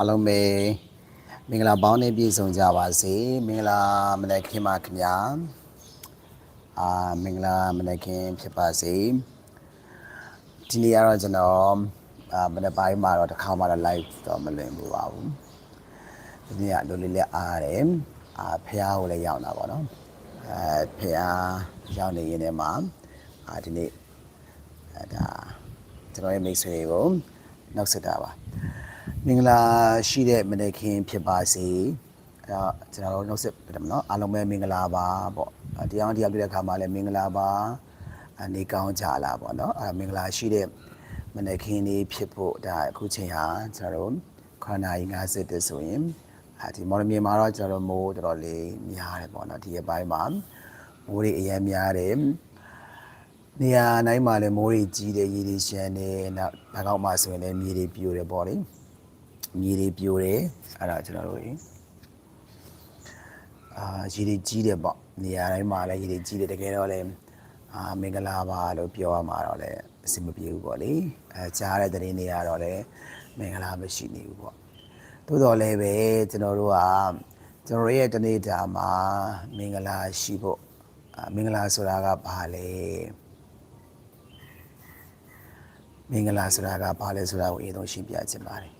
အားလုံးပဲမင်္ဂလာပေါင်းနဲ့ပြည့်စုံကြပါစေမင်္ဂလာမနက်ခင်းပါခင်ဗျာအာမင်္ဂလာမနက်ခင်းဖြစ်ပါစေဒီနေ့ကတော့ကျွန်တော်အာမနက်ပိုင်းမှာတော့တစ်ခါမှတော့ live တော့မလွင်ဘူးပါဘူးဒီနေ့ကလိုလေးလေးအားရတယ်အာဖះကိုလည်းရောက်တာပေါ့နော်အဲဖះရောက်နေရင်လည်းမှာအာဒီနေ့အဲဒါကျွန်တော်ရဲ့မိတ်ဆွေကိုနောက်ဆက်တာပါ မင်္ဂလာရှိတဲ့မနေ့ခင်းဖြစ်ပါစေအဲတော့ကျွန်တော်တို့နှုတ်ဆက်ပြတယ်မနော်အားလုံးပဲမင်္ဂလာပါပေါ့အဲတရားတရားတွေ့တဲ့အခါမှာလည်းမင်္ဂလာပါအနေကောင်းကြလားပေါ့နော်အဲမင်္ဂလာရှိတဲ့မနေ့ခင်းလေးဖြစ်ဖို့ဒါအခုချိန်ဟာကျွန်တော်တို့ခန္ဓာကြီး50တက်ဆိုရင်အဲဒီမော်ရမြေမှာတော့ကျွန်တော်တို့မိုးတော်တော်လေးများတယ်ပေါ့နော်ဒီအပိုင်းမှာမိုးတွေအရင်များတယ်နေရာတိုင်းမှာလည်းမိုးတွေကြီးတယ်ရေတွေရှမ်းတယ်နောက်ဘကောက်မှာဆိုရင်လည်းမြေတွေပြိုတယ်ပေါ့လေ မြေတွေပြိုတယ်အဲ့ဒါကျွန်တော်တို့ရေအာရေတွေကြီးတယ်ပေါ့နေရာတိုင်းမှာလည်းရေတွေကြီးတယ်တကယ်တော့လည်းအာမင်္ဂလာပါလို့ပြောရမှာတော့လည်းအဆင်မပြေဘူးပေါ့လေအဲကြားတဲ့သတင်းတွေကတော့လည်းမင်္ဂလာမရှိနေဘူးပေါ့သို့တော်လည်းပဲကျွန်တော်တို့ကကျွန်တော်ရဲ့တနေ့တာမှာမင်္ဂလာရှိဖို့အာမင်္ဂလာဆိုတာကဘာလဲမင်္ဂလာဆိုတာကဘာလဲဆိုတာကိုအရင်ဆုံးရှင်းပြချင်ပါတယ်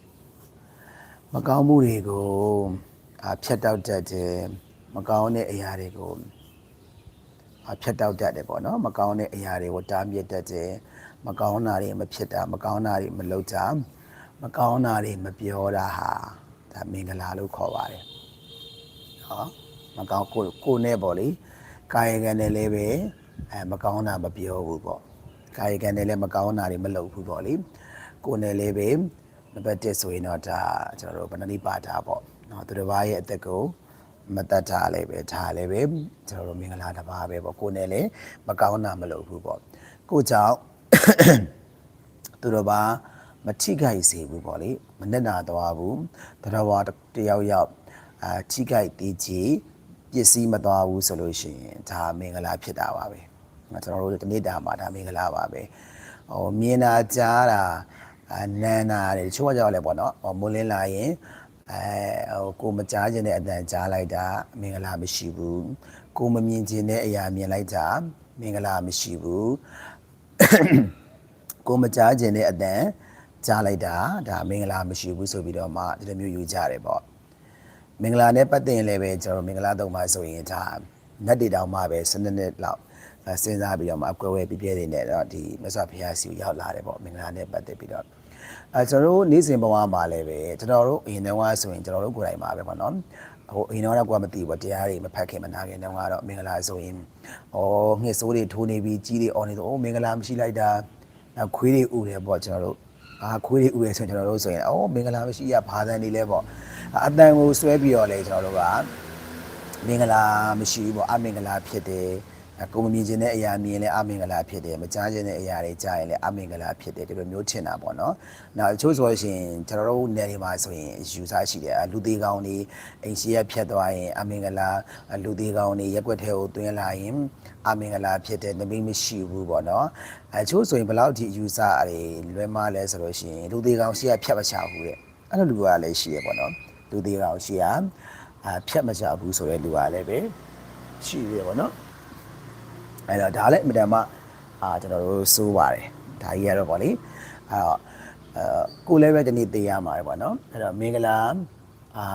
မကောင်းမှုတွေကိုအာဖြတ်တောက်တတ်တယ်မကောင်းတဲ့အရာတွေကိုအာဖြတ်တောက်တတ်တယ်ပေါ့နော်မကောင်းတဲ့အရာတွေကိုတားမြစ်တတ်တယ်မကောင်းတာတွေမဖြစ်တာမကောင်းတာတွေမလုပ်တာမကောင်းတာတွေမပြောတာဟာဒါမင်္ဂလာလို့ခေါ်ပါတယ်ဟောမကောင်းကိုကိုနဲ့ပေါ့လေကာယကံနဲ့လည်းပဲအဲမကောင်းတာမပြောဘူးပေါ့ကာယကံနဲ့လည်းမကောင်းတာတွေမလုပ်ဘူးပေါ့လေကိုနဲ့လည်းပဲ နံပါတ်1ဆိုရင်တော့ဒါကျွန်တော်တို့ဗန္ဒနိပါတာပေါ့နော်သူတစ်ပါးရဲ့အသက်ကိုမတတ်တာလည်းပဲဒါလည်းပဲကျွန်တော်တို့မင်္ဂလာတစ်ပါးပဲပေါ့ကိုယ်နဲ့လည်းမကောင်းတာမလုပ်ဘူးပေါ့ကိုကြောင့်သူတစ်ပါးမထိခိုက်စေဘူးပေါ့လေမနဲ့နာသွားဘူးတရားဝါတယောက်ယောက်အာထိခိုက်တည်ကြည်ပစ္စည်းမသွားဘူးဆိုလို့ရှိရင်ဒါမင်္ဂလာဖြစ်တာပါပဲကျွန်တော်တို့ဒီနေ့တာမှာဒါမင်္ဂလာပါပဲဟိုမြင်တာကြားတာ အာနန်းနာတယ်တချို့ကကြောက်လဲပေါ့နော်ဟောမိုးလင်းလာရင်အဲဟိုကိုမကြားခြင်းတဲ့အတန်ကြားလိုက်တာမင်္ဂလာမရှိဘူးကိုမမြင်ခြင်းတဲ့အရာမြင်လိုက်တာမင်္ဂလာမရှိဘူးကိုမကြားခြင်းတဲ့အတန်ကြားလိုက်တာဒါမင်္ဂလာမရှိဘူးဆိုပြီးတော့မှဒီလိုမျိုးယူကြတယ်ပေါ့မင်္ဂလာနဲ့ပတ်သက်ရင်လည်းပဲကျွန်တော်မင်္ဂလာသုံးပါဆိုရင်ဒါနတ်တွေတောင်မှပဲစနစ်နှစ်လောက်အဲစဉ်းစားပြီးတော့မှအကွဲဝဲပြပြတွေနဲ့တော့ဒီမြတ်စွာဘုရားစီကိုရောက်လာတယ်ပေါ့မင်္ဂလာနဲ့ပတ်သက်ပြီးတော့ အဲကျွန်တော်တို့နေ့စဉ်ဘဝမှာလည်းပဲကျွန်တော်တို့အရင်တုန်းကဆိုရင်ကျွန်တော်တို့ကိုယ်တိုင်ပါပဲပေါ့နော်ဟိုအရင်တော့ကမသိဘူးတရားတွေမဖတ်ခင်မနာခင်တုန်းကတော့မင်္ဂလာဆိုရင်ဩငှက်ဆိုးတွေထိုးနေပြီးကြီးတွေအော်နေဆိုဩမင်္ဂလာမရှိလိုက်တာနောက်ခွေးတွေဥတယ်ပေါ့ကျွန်တော်တို့အာခွေးတွေဥရဆိုရင်ကျွန်တော်တို့ဆိုရင်ဩမင်္ဂလာမရှိရဘာသာနေလဲပေါ့အတန်ကိုဆွဲပြီးတော့လေကျွန်တော်တို့ကမင်္ဂလာမရှိဘူးပေါ့အမင်္ဂလာဖြစ်တယ် ကိုမမြင်ခြင်းတဲ့အရာမြင်လဲအမင်္ဂလာဖြစ်တယ်မကြားခြင်းတဲ့အရာတွေကြားရင်လည်းအမင်္ဂလာဖြစ်တယ်ဒီလိုမျိုးထင်တာပေါ့နော်။နောက်အချို့ဆိုလို့ရှိရင်ကျွန်တော်တို့နယ်တွေမှာဆိုရင်ယူဆရှိတယ်လူသေးကောင်းတွေအိမ်ရှိရဖြတ်သွားရင်အမင်္ဂလာလူသေးကောင်းတွေရက်ွက်ထဲကိုတွင်းလာရင်အမင်္ဂလာဖြစ်တယ်နမိတ်မရှိဘူးပေါ့နော်။အချို့ဆိုရင်ဘယ်လောက်ဒီယူဆတွေလွဲမလဲဆိုလို့ရှိရင်လူသေးကောင်းရှိရဖြတ်မချဘူးတဲ့။အဲ့လိုလူကလည်းရှိရပေါ့နော်။လူသေးကောင်းရှိရအဖြတ်မချဘူးဆိုတဲ့လူကလည်းပဲရှိရပေါ့နော်။ အဲ့တော့ဒါလည်းအမြဲတမ်းအာကျွန်တော်တို့စိုးပါတယ်ဒါကြီးရတော့ဗောလေအဲ့တော့အဲကိုလည်းပဲဒီနေ့သိရမှာပဲဗောနော်အဲ့တော့မင်္ဂလာအာ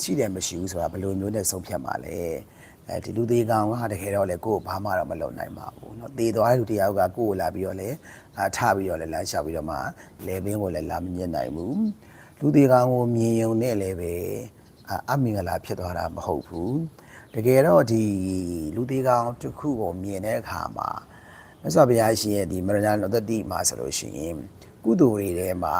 ရှိတယ်မရှိဘူးဆိုတာဘယ်လိုမျိုးနဲ့ဆုံးဖြတ်မှာလဲအဲဒီလူသေးကောင်ကတကယ်တော့လေကိုယ်ဘာမှတော့မလုပ်နိုင်ပါဘူးเนาะသေသွားတဲ့လူတယောက်ကကိုယ်ကိုလာပြီးတော့လေအာထပြီးတော့လေလမ်းလျှောက်ပြီးတော့မှလေဘင်းကိုလည်းလာမမြင်နိုင်ဘူးလူသေးကောင်ကိုမြင်ယုံနဲ့လည်းပဲအာအမင်္ဂလာဖြစ်သွားတာမဟုတ်ဘူး တကယ်တော့ဒီလူသေးကောင်တစ်ခုကိုမြင်တဲ့အခါမှာမြတ်စွာဘုရားရှင်ရဲ့ဒီမရဏနောတတိမှာဆိုလို့ရှိရင်ကုသိုလ်တွေထဲမှာ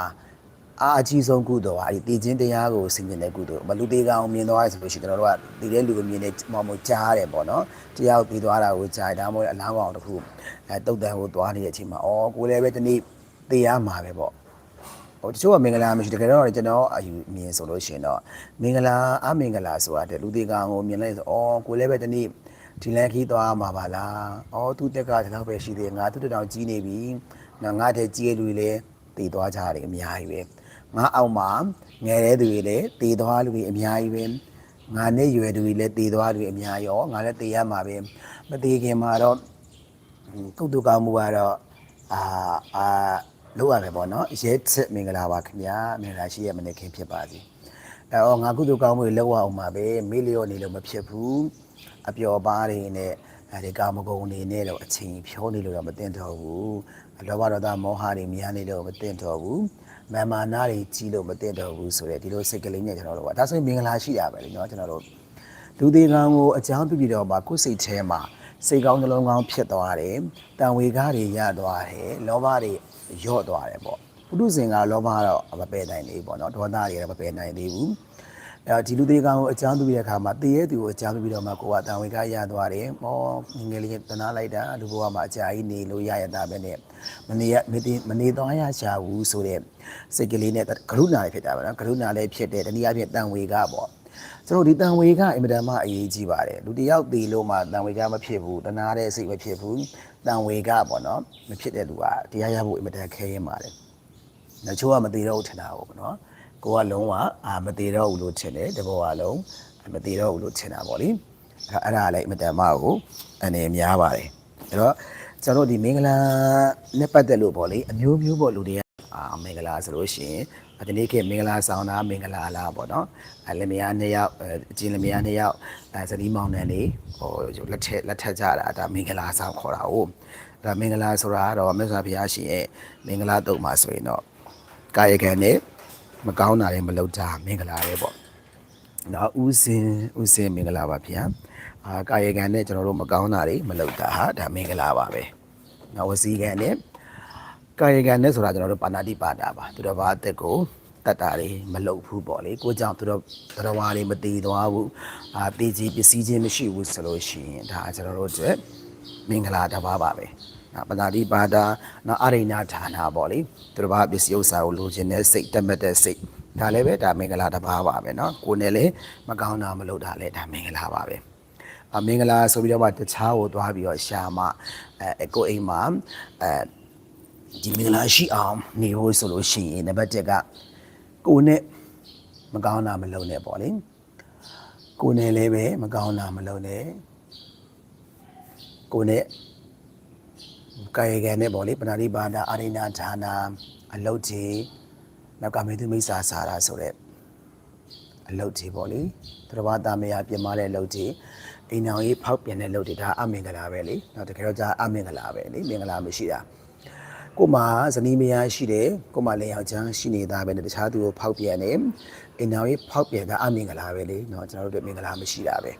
အာအကြီးဆုံးကုသိုလ်ဟာဒီတည်ခြင်းတရားကိုဆင်ခြင်တဲ့ကုသိုလ်မလူသေးကောင်မြင်သွားရဆိုလို့ရှိရင်ကျွန်တော်တို့ကတည်တဲ့လူကိုမြင်တဲ့မောင်မို့ကြားရတယ်ပေါ့နော်တရားကိုပြီးသွားတာကိုကြားဒါမှမဟုတ်အလားကောင်တစ်ခုအဲတုတ်တန်ကိုသွားနေတဲ့အချိန်မှာအော်ကိုလည်းပဲဒီနေ့သိရမှာပဲပေါ့ ဟိုတချို့ကမင်္ဂလာမရှိတကယ်တော့ကျွန်တော်အယူမြင်ဆိုလို့ရှိရင်တော့မင်္ဂလာအမင်္ဂလာဆိုတာတဲ့လူသေးကောင်ကိုမြင်လိုက်ဆိုအော်ကိုလည်းပဲတနေ့ဒီလန်ခီးသွားမှာပါလားအော်သူတက်ကဒီလောက်ပဲရှိသေးတယ်ငါသူတတောင်ကြီးနေပြီနော်ငါတဲ့ကြီးရဲ့လူတွေလည်းတည်သွားကြတယ်အများကြီးပဲငါအောက်မှာငယ်တဲ့သူတွေလည်းတည်သွားလူတွေအများကြီးပဲငါနဲ့ရွယ်သူတွေလည်းတည်သွားလူတွေအများရောငါလည်းတည်ရမှာပဲမတည်ခင်မှာတော့ကုတုကောင်းမှုကတော့အာအာ လို့ရတယ်ပေါ့နော်ရဲစစ်မင်္ဂလာပါခင်ဗျာမင်္ဂလာရှိရမနေ့ခင်ဖြစ်ပါစေအဲတော့ငါကုတုကောင်းမှုတွေလောက်အောင်ပါပဲမေးလျော့နေလို့မဖြစ်ဘူးအပျော်ပါးတွေနဲ့အဲဒီကာမဂုဏ်တွေနဲ့တော့အချိန်ဖြောနေလို့တော့မတင်တော့ဘူးလောဘဒေါသမောဟတွေများနေလို့မတင်တော့ဘူးမာမာနာတွေကြီးလို့မတင်တော့ဘူးဆိုတဲ့ဒီလိုစိတ်ကလေးနဲ့ကျွန်တော်တို့ကဒါဆိုရင်မင်္ဂလာရှိတာပဲလေနော်ကျွန်တော်တို့လူသေးကံကိုအကြောင်းပြပြီးတော့မှကိုယ်စိတ်ထဲမှာ စိတ်ကောင်းနှလုံးကောင်းဖြစ်သွားတယ်တန်ဝေကားတွေရသွားတယ်လောဘတွေရော့သွားတယ်ပေါ့ပုထုဇဉ်ကလောဘကတော့မပယ်နိုင်သေးဘူးပေါ့နော်ဒေါသတွေလည်းမပယ်နိုင်သေးဘူးအဲဒီလူသေးကောင်ကိုအချမ်းသူပြီးတဲ့အခါမှာတည်ရဲ့သူကိုအချမ်းသူပြီးတော့မှကိုကတန်ဝေကရသွားတယ်။မောငယ်လေးတနာလိုက်တာလူဘဝမှာအကြာကြီးနေလို့ရရတာပဲနဲ့မနေရမနေမနေသွားရရှာဘူးဆိုတဲ့စိတ်ကလေးနဲ့ကရုဏာလေးဖြစ်တာပဲနော်။ကရုဏာလေးဖြစ်တဲ့တနည်းအားဖြင့်တန်ဝေကပေါ့။ ကျွန်တော်ဒီတန်ဝေကအင်မတန်မှအရေးကြီးပါတယ်။လူတစ်ယောက်တည်လို့မှတန်ဝေကမဖြစ်ဘူး။တနာတဲ့စိတ်မဖြစ်ဘူး။တန်ဝေကပေါ့နော်။မဖြစ်တဲ့လူကတရားရဖို့အင်မတန်ခဲရင်ပါတယ်။တချို့ကမတည်တော့ဘူးထင်တာပေါ့နော်။ကိုကလုံးဝအာမတည်တော့ဘူးလို့ထင်တယ်တဘောကလုံးမတည်တော့ဘူးလို့ထင်တာပေါ့လေအဲ့ဒါအဲ့ဒါလည်းအမတန်မကိုအနေများပါတယ်အဲ့တော့ကျွန်တော်တို့ဒီမင်္ဂလာနဲ့ပတ်သက်လို့ပေါ့လေအမျိုးမျိုးပေါ့လူတွေက အာမင်္ဂလာဆိုလို့ရှိရင်ဒီနေ့ခေတ်မင်္ဂလာဆောင်တာမင်္ဂလာလားပေါ့နော်အဲလင်မယားနှစ်ယောက်အချင်းလင်မယားနှစ်ယောက်အဲဇနီးမောင်နှံလေးဟိုလက်ထက်လက်ထက်ကြတာဒါမင်္ဂလာဆောင်ခေါ်တာဟုတ်ဒါမင်္ဂလာဆိုတာကတော့မြတ်စွာဘုရားရှင်ရဲ့မင်္ဂလာတုတ်မှာဆိုရင်တော့ကာယကံနဲ့မကောင်းတာတွေမလုပ်တာမင်္ဂလာတွေပေါ့နော်ဥစဉ်ဥစဉ်မင်္ဂလာပါဗျာအာကာယကံနဲ့ကျွန်တော်တို့မကောင်းတာတွေမလုပ်တာဟာဒါမင်္ဂလာပါပဲနော်ဝစီကံနဲ့ ကာယကံနဲ့ဆိုတာကျွန်တော်တို့ပါဏာတိပါတာပါသူတော်ဘာအသက်ကိုတတ်တာတွေမလုပ်ဘူးပေါ့လေကိုကြောင့်သူတို့တော်ဝါတွေမတည်သွားဘူးအာတည်ကြီးပစ္စည်းချင်းမရှိဘူးဆိုလို့ရှိရင်ဒါကျွန်တော်တို့အတွက်မင်္ဂလာတစ်ပါးပါပဲနော်ပဏာတိပါဒနော်အရိဏဌာနာပေါ့လေသူတို့ဘာပစ္စည်းဥစ္စာကိုလိုချင်တဲ့စိတ်တက်မဲ့တဲ့စိတ်ဒါလည်းပဲဒါမင်္ဂလာတစ်ပါးပါပဲနော်ကိုယ်နဲ့လည်းမကောင်းတာမလုပ်တာလည်းဒါမင်္ဂလာပါပဲအမင်္ဂလာဆိုပြီးတော့မှတခြားကိုသွားပြီးတော့ရှာမအဲကိုအိမ်မှာအဲ ဒီမင်္ဂလာရှိအောင်နေဖို့ဆိုလို့ရှိရင်နံပါတ်1ကကိုယ်နဲ့မကောင်းတာမလုပ်နဲ့ပေါ့လေကိုယ်နဲ့လည်းပဲမကောင်းတာမလုပ်နဲ့ကိုယ်နဲ့ကာယကံနဲ့ပေါ့လေပဏာတိပါဒအာရိဏဌာနာအလုတ်ကြီးနောက်ကမေသူမိစ္ဆာစာရာဆိုတဲ့အလုတ်ကြီးပေါ့လေသတ္တဝါတာမယာပြင်မာတဲ့အလုတ်ကြီးအိမ်အောင်ကြီးဖောက်ပြန်တဲ့အလုတ်ကြီးဒါအမင်္ဂလာပဲလေနော်တကယ်တော့ကြာအမင်္ဂလာပဲလေမင်္ဂလာမရှိတာ ကိုမှဇနီးမယားရှိတယ်ကိုမှလည်းယောက်ျားရှိနေတာပဲနဲ့တခြားသူကိုဖောက်ပြန်နေအိမ်အောင်ကြီးဖောက်ပြန်တာအမင်္ဂလာပဲလေနော်ကျွန်တော်တို့မင်္ဂလာမရှိတာပဲ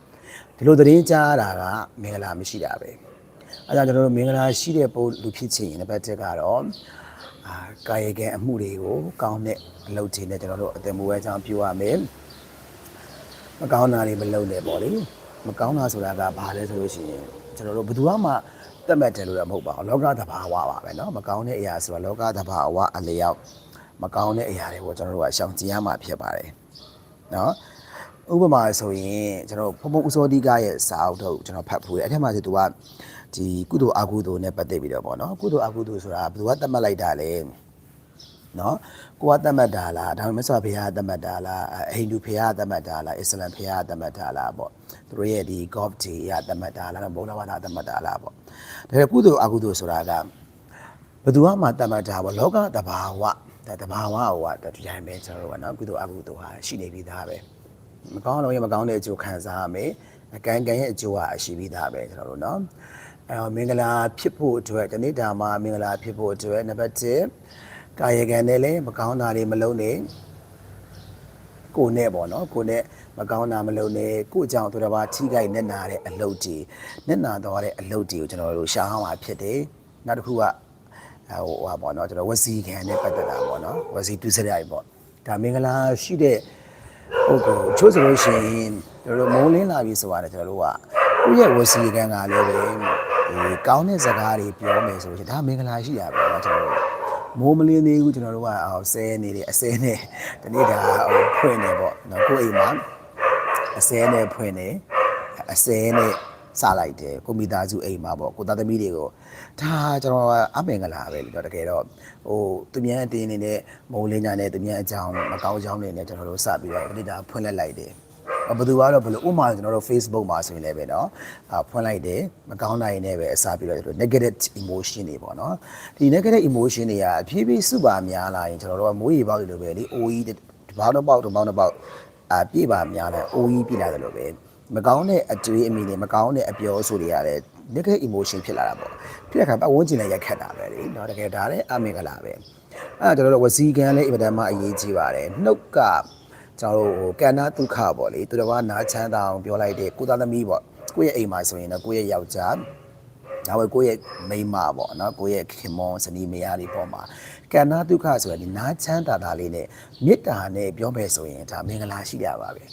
ဒီလိုသတင်းကြားရတာကမင်္ဂလာမရှိတာပဲအဲဒါကျွန်တော်တို့မင်္ဂလာရှိတဲ့ပုံလူဖြစ်ချင်ရင်တစ်ပတ်တက်ကတော့အာကာယကံအမှုတွေကိုကောင်းတဲ့အလုပ်တွေနဲ့ကျွန်တော်တို့အသင်မူဝဲချောင်းပြုရမယ်မကောင်းတာတွေမလုပ်နဲ့ပေါ့လေမကောင်းတာဆိုတာကဘာလဲဆိုလို့ရှိရင်ကျွန်တော်တို့ဘယ်သူမှ တတ်မှတ်တယ်လို့တော့မဟုတ်ပါဘူးလောကသဘာဝပါပဲเนาะမကောင်းတဲ့အရာဆိုတာလောကသဘာဝအလျောက်မကောင်းတဲ့အရာတွေကိုကျွန်တော်တို့ကရှောင်ကျဉ်ရမှာဖြစ်ပါတယ်เนาะဥပမာဆိုရင်ကျွန်တော်ဖုံဖုံဥစောတိကရဲ့စာအုပ်ထုတ်ကျွန်တော်ဖတ်ဖူးတယ်အဲ့ထက်မှဆိုသူကဒီကုသိုလ်အကုသိုလ်နဲ့ပတ်သက်ပြီးတော့ပေါ့နော်ကုသိုလ်အကုသိုလ်ဆိုတာဘယ်သူကသတ်မှတ်လိုက်တာလဲနော်ကိုကသတ်မှတ်တာလားဒါပေမဲ့ဆိုဘုရားသတ်မှတ်တာလားအဟိန္ဒူဘုရားသတ်မှတ်တာလားအစ္စလမ်ဘုရားသတ်မှတ်တာလားပေါ့ သူတို့ရဲ့ဒီ God တွေရသတ်မှတ်တာလားဗုဒ္ဓဘာသာသတ်မှတ်တာလားပေါ့ဒါပေမဲ့ကုသိုလ်အကုသိုလ်ဆိုတာကဘယ်သူမှသတ်မှတ်တာပေါ့လောကတဘာဝဒါတဘာဝဟိုကဒီတိုင်းပဲကျွန်တော်တို့ကနော်ကုသိုလ်အကုသိုလ်ဟာရှိနေပြီးသားပဲမကောင်းတော့ရမကောင်းတဲ့အကျိုးခံစားရမယ်ကံကံရဲ့အကျိုးဟာရှိပြီးသားပဲကျွန်တော်တို့နော်အဲမင်္ဂလာဖြစ်ဖို့အတွက်ဒီနေ့ဒါမှမင်္ဂလာဖြစ်ဖို့အတွက်နံပါတ်1ကာယကံနဲ့လည်းမကောင်းတာတွေမလုံးနဲ့ကိုယ်နဲ့ပေါ့နော်ကိုယ်နဲ့ မကောင်းတာမလုံးနဲ့ကိုယ်ကြောင့်သူတစ်ပါးထိခိုက်နေနာတဲ့အလုပ်ကြီးနေနာသွားတဲ့အလုပ်ကြီးကိုကျွန်တော်တို့ရှားအောင်မှာဖြစ်တယ်နောက်တစ်ခုကဟိုဟာပေါ့နော်ကျွန်တော်ဝစီကံနဲ့ပတ်သက်တာပေါ့နော်ဝစီတူစရိုက်ပေါ့ဒါမင်္ဂလာရှိတဲ့ပုဂ္ဂိုလ်ချို့ဆိုလို့ရှိရင်ကျွန်တော်တို့မုံလင်းလာပြီဆိုရတယ်ကျွန်တော်တို့ကကိုယ့်ရဲ့ဝစီကံကလည်းပဲဒီကောင်းတဲ့စကားတွေပြောမယ်ဆိုလို့ရှိရင်ဒါမင်္ဂလာရှိရပါတော့ကျွန်တော်တို့မိုးမလင်းသေးဘူးကျွန်တော်တို့ကဟိုဆဲနေတယ်အဆဲနဲ့ဒီနေ့ဒါဟိုဖွင့်နေပေါ့နော်ကိုယ့်အိမ်မှာ အဆဲနဲ့ဖွင့်နေအဆဲနဲ့စ စလိုက်တယ်ကိုမိသားစုအိမ်မှာပေါ့ကိုသားသမီးတွေကိုဒါကျွန်တော်အမင်္ဂလာပဲလို့တော့တကယ်တော့ဟိုသူမြန်အတင်းနေနဲ့မိုးလင်းညာနဲ့သူမြန်အကြောင်းမကောင်းကြောင်းတွေနဲ့ကျွန်တော်တို့စပြီးတော့ဒီဒါဖွင့်လက်လိုက်တယ်ဘယ်သူကတော့ဘယ်လိုဥပမာကျွန်တော်တို့ Facebook မှာဆိုရင်လည်းပဲเนาะအဖွင့်လိုက်တယ်မကောင်းတာတွေနဲ့ပဲအစားပြီးတော့ကျွန်တော် negative emotion တွေပေါ့เนาะဒီ negative emotion တွေကအဖြည်းဖြည်းစုပါများလာရင်ကျွန်တော်တို့ကမိုးရေပေါက်တွေလိုပဲလေအိုးကြီးတစ်ပေါက်တစ်ပေါက်တစ်ပေါက်တစ်ပေါက် အာပြည့်ပါများတယ်အိုးကြီးပြည့်လာတယ်လို့ပဲမကောင်းတဲ့အကြွေးအမိတွေမကောင်းတဲ့အပြောအဆိုတွေကလည်း negative emotion ဖြစ်လာတာပေါ့ဖြစ်တဲ့အခါပတ်ဝန်းကျင်လည်းရိုက်ခတ်တာပဲလေเนาะတကယ်ဒါလည်းအမင်္ဂလာပဲအဲ့ဒါကျွန်တော်တို့ဝစီကံလည်းအင်မတန်မှအရေးကြီးပါတယ်နှုတ်ကကျွန်တော်တို့ဟိုကန္နာဒုက္ခပေါ့လေသူတော်ကနားချမ်းသာအောင်ပြောလိုက်တဲ့ကိုသားသမီးပေါ့ကိုယ့်ရဲ့အိမ်မှာဆိုရင်တော့ကိုယ့်ရဲ့ယောက်ျား ဒါဝယ်ကိုယ့်ရဲ့မိန်းမပေါ့နော်ကိုယ့်ရဲ့ခင်မွန်ဇနီးမယားလေးပေါ့မှာကန္နာဒုက္ခဆိုတာဒီနားချမ်းသာတာလေးနဲ့မေတ္တာနဲ့ပြောမယ်ဆိုရင်ဒါမင်္ဂလာရှိကြပါပဲ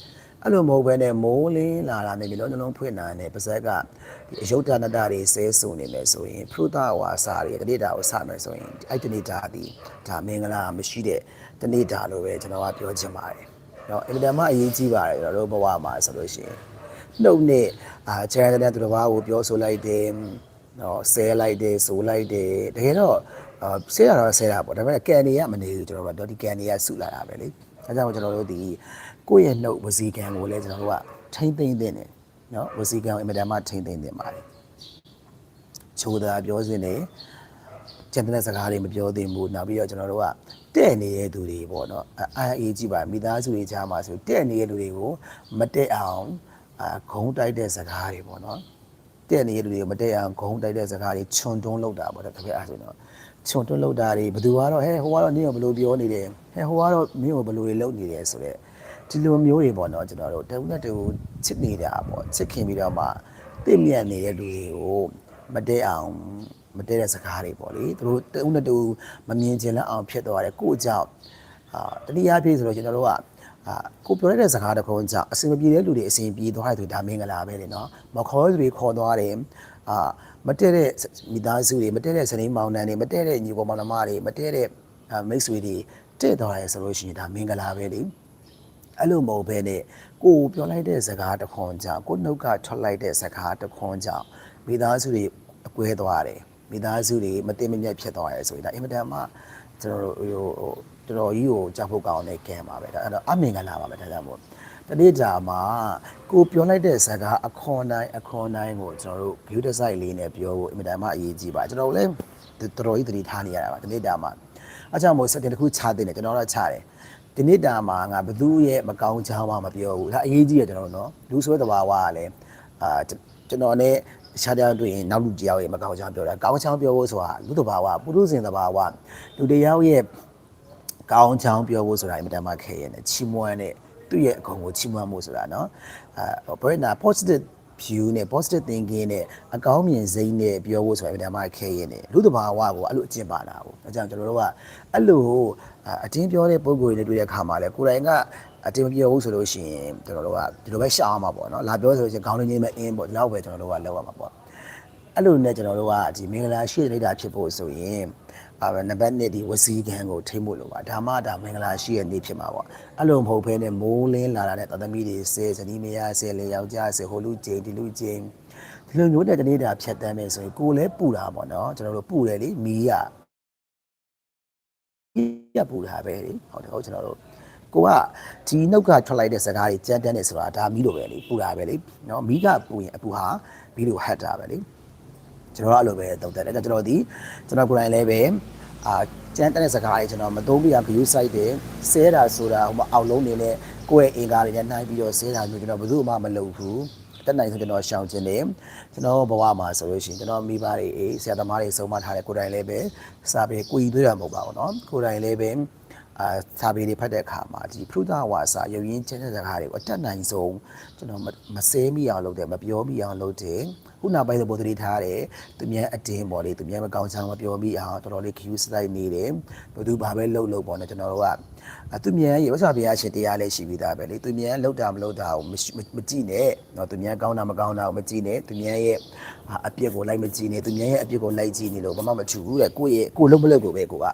အဲ့လိုမဟုတ်ဘဲနဲ့မိုးလင်းလာတာနဲ့ဒီလိုနှလုံးဖွင့်တာနဲ့ပါဇက်ကဒီအယုဒ္ဓနတတွေဆဲဆုံနေမယ်ဆိုရင်ဖရုဒဝါစာတွေတနေ့တာကိုစမယ်ဆိုရင်အဲ့တနေ့တာဒီဒါမင်္ဂလာမရှိတဲ့တနေ့တာလို့ပဲကျွန်တော်ကပြောချင်ပါတယ်เนาะအင်မတန်မှအရေးကြီးပါတယ်ကျွန်တော်တို့ဘဝမှာဆိုလို့ရှိရင် နှုတ်နဲ့အာချဲတဲ့သူတစ်ပါးကိုပြောဆိုလိုက်တယ် နော်ဆဲလိုက်တယ်ဆိုလိုက်တယ်တကယ်တော့အာဆဲရတော့ဆဲတာပေါ့ဒါပေမဲ့ကန်နေရမနေဘူးကျွန်တော်တို့ဒီကန်နေရစုလာတာပဲလေအဲကြောင့်ကျွန်တော်တို့ဒီကိုယ့်ရဲ့နှုတ်ဝစီကံကိုလည်းကျွန်တော်တို့ကထိမ့်သိမ့်တဲ့တယ်နော်ဝစီကံကိုအင်မတန်မှထိမ့်သိမ့်တင်ပါတယ်ချိုးတာပြောစင်းတယ်ကျန်တဲ့စကားတွေမပြောသေးဘူးနောက်ပြီးတော့ကျွန်တော်တို့ကတဲ့နေတဲ့သူတွေပေါ့နော်အဲအားအေးကြည့်ပါမိသားစုတွေကြားမှာဆိုတဲ့နေတဲ့လူတွေကိုမတက်အောင်အာဂုံတိုက်တဲ့စကားတွေပေါ့နော် တဲ့နေတဲ့လူတွေကိုမတက်အောင်ဂုံတိုက်တဲ့စကားတွေခြုံတွန်းလောက်တာပေါ့တကယ်အားဆိုတော့ခြုံတွန်းလောက်တာတွေဘယ်သူကတော့ဟဲဟိုကတော့နင်းကိုဘယ်လိုပြောနေတယ်ဟဲဟိုကတော့မင်းကိုဘယ်လိုတွေလုပ်နေတယ်ဆိုတော့ဒီလိုမျိုးတွေပေါ့နော်ကျွန်တော်တို့တဝက်နဲ့တူချစ်နေတာပေါ့ချစ်ခင်ပြီးတော့မှတင့်မြတ်နေတဲ့လူတွေကိုမတက်အောင်မတည့်တဲ့စကားတွေပေါ့လေသူတို့တဦးနဲ့တူမမြင်ချင်လက်အောင်ဖြစ်သွားတယ်ကို့ကြောင့်အာတတိယပြည့်ဆိုတော့ကျွန်တော်တို့ကအာ ကိုပြောရတဲ့စကားတစ်ခုကြောင့်အစင်မပြေတဲ့လူတွေအစင်ပြေသွားတယ်ဆိုဒါမင်္ဂလာပဲလေနော်မခေါ်တဲ့လူတွေခေါ်သွားတယ်အာမတည့်တဲ့မိသားစုတွေမတည့်တဲ့စနေမောင်နှံတွေမတည့်တဲ့ညီကောင်မောင်နှမတွေမတည့်တဲ့မိတ်ဆွေတွေတည့်သွားတယ်ဆိုလို့ရှိရင်ဒါမင်္ဂလာပဲလေအဲ့လိုမဟုတ်ဘဲနဲ့ကိုပြောလိုက်တဲ့စကားတစ်ခွန်ကြောင့်ကိုနှုတ်ကထွက်လိုက်တဲ့စကားတစ်ခွန်ကြောင့်မိသားစုတွေအကွဲသွားတယ်မိသားစုတွေမတင်မမြတ်ဖြစ်သွားရဲဆိုရင်ဒါအင်မတန်မှ ကျွန်တော်တို့ဟိုတော်တော်ကြီးကိုကြောက်ဖို့ကောင်းတဲ့ကံပါပဲဒါအဲ့တော့အမင်္ဂလာပါပဲဒါကြောင့်မို့တနေ့တာမှာကိုပြောလိုက်တဲ့ဇာကားအခွန်တိုင်းအခွန်တိုင်းကိုကျွန်တော်တို့ view design လေးနဲ့ပြောဖို့အင်မတန်မှအရေးကြီးပါကျွန်တော်လည်းတော်တော်ကြီးတတိထားနေရတာပါတနေ့တာမှာအကြောင်းမို့စတင်တစ်ခုချတဲ့နေကျွန်တော်တော့ချတယ်ဒီနေ့တာမှာငါဘသူရဲ့မကောင်းချောင်းမှမပြောဘူးဒါအရေးကြီးတယ်ကျွန်တော်တို့နော်လူဆိုတဲ့တဘာဝကလည်းအာကျွန်တော်နဲ့ ရှားတရားတွေ့ရင်နောက်လူတယောက်ရဲ့မကောင်းချောင်းပြောတာကောင်းချောင်းပြောဖို့ဆိုတာလူတဘာဝပုရုဇဉ်တဘာဝလူတယောက်ရဲ့ကောင်းချောင်းပြောဖို့ဆိုတာအင်မတန်မှခဲရတယ်ချီးမွမ်းတဲ့သူ့ရဲ့အကုန်ကိုချီးမွမ်းမှုဆိုတာနော်အဲဘယ်နာ positive view နဲ့ positive thinking နဲ့အကောင်းမြင်စိတ်နဲ့ပြောဖို့ဆိုတာအင်မတန်မှခဲရတယ်လူတဘာဝကိုအဲ့လိုအကျင့်ပါတာကိုအဲကြောင့်ကျွန်တော်တို့ကအဲ့လိုအတင်းပြောတဲ့ပုံကိုယ်တွေတွေ့တဲ့အခါမှာလဲကိုယ်တိုင်က အတင်မပြောဘူးဆိုလို့ရှိရင်ကျွန်တော်တို့ကဒီလိုပဲရှောင်အောင်မှာပေါ့နော်လာပြောဆိုလို့ရှိရင်ခေါင်းလေးချင်းပဲအင်းပေါ့ဒီလောက်ပဲကျွန်တော်တို့ကလောက်ရမှာပေါ့အဲ့လိုနဲ့ကျွန်တော်တို့ကဒီမင်္ဂလာရှိတဲ့နေတာဖြစ်ဖို့ဆိုရင်အာနံပါတ်1ဒီဝစီကံကိုထိမှုလို့ပါဒါမှဒါမင်္ဂလာရှိတဲ့နေ့ဖြစ်မှာပေါ့အဲ့လိုမဟုတ်ဘဲနဲ့မိုးလင်းလာတာနဲ့တသမီတွေဆဲဇနီးမယားဆဲလေယောက်ျားဆဲဟိုလူကျင်းဒီလူကျင်းဒီလိုမျိုးတဲ့တနေ့တာဖြတ်တန်းမယ်ဆိုရင်ကိုယ်လည်းပူတာပေါ့နော်ကျွန်တော်တို့ပူတယ်လေမီးရရပူတာပဲလေဟုတ်တယ်ဟုတ်ကျွန်တော်တို့ ကိုကဒီနှုတ်ကထွက်လိုက်တဲ့စကားတွေကြမ်းတမ်းနေဆိုတာဒါမီးလိုပဲလေပူတာပဲလေနော်မီးကပူရင်အပူဟာမီးလိုဟတ်တာပဲလေကျွန်တော်ကအဲ့လိုပဲတုံတက်တယ်ကျွန်တော်ဒီကျွန်တော်ကိုယ်တိုင်လည်းပဲအာကြမ်းတမ်းတဲ့စကားတွေကျွန်တော်မသုံးပြရ view site တွေဆဲတာဆိုတာဟိုမှာအောက်လုံးနေနဲ့ကိုယ့်ရဲ့အင်္ဂါတွေနဲ့နှိုင်းပြီးတော့ဆဲတာမျိုးကျွန်တော်ဘယ်သူမှမလုပ်ဘူးတက်နိုင်ဆိုကျွန်တော်ရှောင်ခြင်းတယ်ကျွန်တော်ဘဝမှာဆိုလို့ရှိရင်ကျွန်တော်မိဘတွေအေးဆရာသမားတွေဆုံးမထားတဲ့ကိုယ်တိုင်လည်းပဲစာပေကိုကြီးသွေးတာမဟုတ်ပါဘူးเนาะကိုယ်တိုင်လည်းပဲ အာစာပေတွေဖတ်တဲ့အခါမှာဒီဖရုဒဝါစာရုပ်ရင်းချင်းတဲ့စကားတွေကိုအတက်နိုင်ဆုံးကျွန်တော်မစဲမိအောင်လုပ်တယ်မပြောမိအောင်လုပ်တယ်ခုနောက်ပိုင်းသဘောတည်းထားတယ်သူမြန်အတင်းပေါ့လေသူမြန်မကောင်းချောင်းမပြောမိအောင်တော်တော်လေး queue site နေတယ်ဘယ်သူဘာပဲလုပ်လို့ပေါ့နော်ကျွန်တော်တို့ကသူမြန်ရေဝဆဘုရားရှင်တရားလည်းရှိပြီးသားပဲလေသူမြန်လောက်တာမလောက်တာကိုမကြည့်နဲ့နော်သူမြန်ကောင်းတာမကောင်းတာကိုမကြည့်နဲ့သူမြန်ရဲ့အပြစ်ကိုလိုက်မကြည့်နဲ့သူမြန်ရဲ့အပြစ်ကိုလိုက်ကြည့်နေလို့ဘာမှမချူဘူးတဲ့ကိုယ့်ရဲ့ကိုလုံးမလုံးကိုပဲကိုက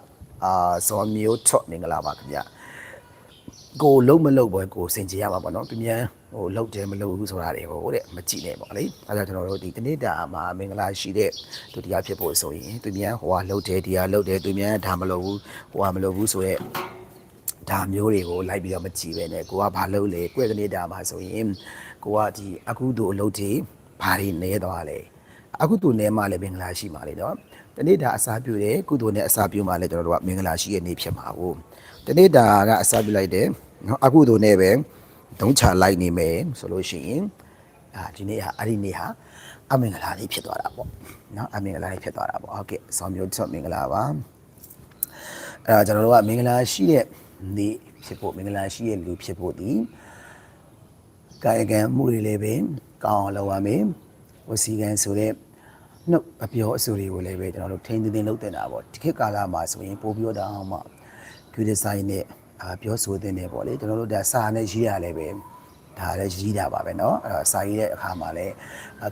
အာဇော်မျိုးထွတ်မင်္ဂလာပါခင်ဗျကိုလုံးမလုံးပွဲကိုစင်ကြရပါပေါ့နော်သူမြန်ဟဟိုလောက်တယ်မလောက်ဘူးဆိုတာတွေကိုတဲ့မကြည့်နဲ့ပေါ့လေအဲဒါကျွန်တော်တို့ဒီတနေ့တာမှာမင်္ဂလာရှိတဲ့သူတရားဖြစ်ဖို့ဆိုရင်သူမြန်ဟိုကလောက်တယ်ဒီဟာလောက်တယ်သူမြန်ဒါမလောက်ဘူးဟိုကမလောက်ဘူးဆိုတော့ဒါမျိုးတွေကိုလိုက်ပြီးတော့မကြည့်ပဲနဲ့ကိုကဘာလုပ်လဲကိုယ့်တနေ့တာမှာဆိုရင်ကိုကဒီအခုတို့အလုပ်တွေဘာတွေနေသွားလဲအခုတို့နေမှလည်းမင်္ဂလာရှိပါလေနော် တနေ့တာအစာပြုတယ်ကုသိုလ်နဲ့အစာပြုမှလည်းကျွန်တော်တို့ကမင်္ဂလာရှိရဲ့နေ့ဖြစ်မှာဟုတ်တနေ့တာကအစာပြုလိုက်တယ်နော်အခုတို့နဲ့ပဲဒုံးချလိုက်နေမယ်ဆိုလို့ရှိရင်အာဒီနေ့ဟာအဲ့ဒီနေ့ဟာအမင်္ဂလာနေ့ဖြစ်သွားတာပေါ့နော်အမင်္ဂလာနေ့ဖြစ်သွားတာပေါ့ဟုတ်ကဲ့ဆောင်းမျိုးချော့မင်္ဂလာပါအဲ့ဒါကျွန်တော်တို့ကမင်္ဂလာရှိတဲ့နေ့ဖြစ်ဖို့မင်္ဂလာရှိတဲ့လူဖြစ်ဖို့ဒီကာယကံမှုတွေလည်းပဲကောင်းအောင်လုပ်ရမယ်ဝစီကံဆိုတဲ့ နှုတ်အပြောအဆိုတွေကိုလည်းပဲကျွန်တော်တို့ထိန်းသိမ်းသိမ်းလုပ်တင်တာပေါ့ဒီခေတ်ကာလမှာဆိုရင်ပို့ပြောတာအောင်မှဂူဒီဇိုင်းနဲ့အာပြောဆိုတဲ့နေပေါ့လေကျွန်တော်တို့ဒါစာနဲ့ရေးရလဲပဲဒါလည်းရေးတာပါပဲเนาะအဲ့တော့စာရေးတဲ့အခါမှာလည်း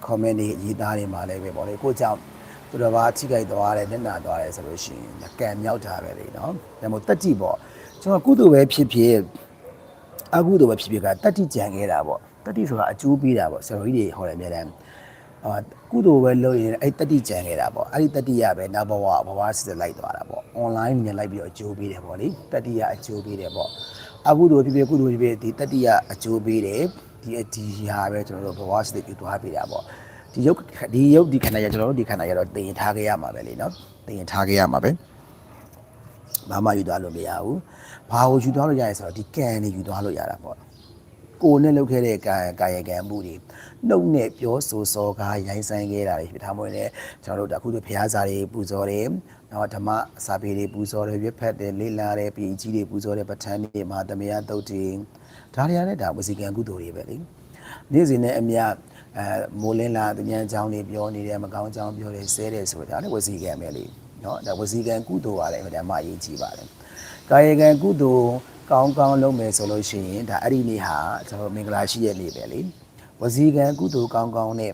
comment တွေရေးသားတွေမှာလည်းပဲပေါ့လေကိုကြောင့်သူတော်ဘာထိခိုက်သွားတယ်မျက်နှာသွားတယ်ဆိုလို့ရှိရင်ကံမြောက်တာပဲလေเนาะဒါမို့တက်ကြည့်ပေါ့ကျွန်တော်ကုသိုလ်ပဲဖြစ်ဖြစ်အကုသိုလ်ပဲဖြစ်ဖြစ်ကတတိကြံခဲ့တာပေါ့တတိဆိုတာအကျိုးပေးတာပေါ့ဆရာကြီးတွေဟောတယ်အများတန်း အာကုသိုလ်ပဲလုပ်ရင်အဲ့တတိကြံခဲ့တာပေါ့အဲ့ဒီတတိရပဲနောက်ဘဝဘဝစစ်လိုက်သွားတာပေါ့ online မြင်လိုက်ပြီးတော့အကျိုးပေးတယ်ပေါ့လေတတိယအကျိုးပေးတယ်ပေါ့အကုသိုလ်ဖြစ်ဖြစ်ကုသိုလ်ဖြစ်ဖြစ်ဒီတတိယအကျိုးပေးတယ်ဒီဒီဟာပဲကျွန်တော်တို့ဘဝစစ်ပြီးသွားပေးတာပေါ့ဒီယုတ်ဒီယုတ်ဒီခန္ဓာရကျွန်တော်တို့ဒီခန္ဓာရတော့တင်ထားခဲ့ရမှာပဲလေနော်တင်ထားခဲ့ရမှာပဲဘာမှယူသွားလို့မရဘူးဘာကိုယူသွားလို့ရရဲဆိုတော့ဒီကံနေယူသွားလို့ရတာပေါ့ ကိုယ်နဲ့လုပ်ခဲ့တဲ့ကာယကာယကံမှုတွေနှုတ်နဲ့ပြောဆိုစောကားရိုင်းဆိုင်ခဲ့တာတွေဖြစ်ထားမွေးလဲကျွန်တော်တို့အခုတို့ဘုရားစာတွေပူဇော်တယ်နော်ဓမ္မစာပေတွေပူဇော်တယ်ရွက်ဖက်တယ်လေ့လာတယ်ပြည်ကြီးတွေပူဇော်တယ်ပဋ္ဌာန်းတွေမဟာသမယသုတ်တွေဒါတွေရတဲ့ဒါဝစီကံကုသိုလ်တွေပဲလေနေ့စဉ်နဲ့အမြအဲမိုးလင်းလာတញ្ញံချောင်းတွေပြောနေတယ်မကောင်းချောင်းပြောတယ်ဆဲတယ်ဆိုတာလည်းဝစီကံပဲလေနော်ဒါဝစီကံကုသိုလ်ပါလေအမှန်အရေးကြီးပါတယ်ကာယကံကုသိုလ်ကောင်းကောင်းလုပ်မယ်ဆိုလို့ရှိရင်ဒါအဲ့ဒီနေ့ဟာကျွန်တော်မင်္ဂလာရှိတဲ့နေ့ပဲလေ။ဝစီကံကုသိုလ်ကောင်းကောင်းနဲ့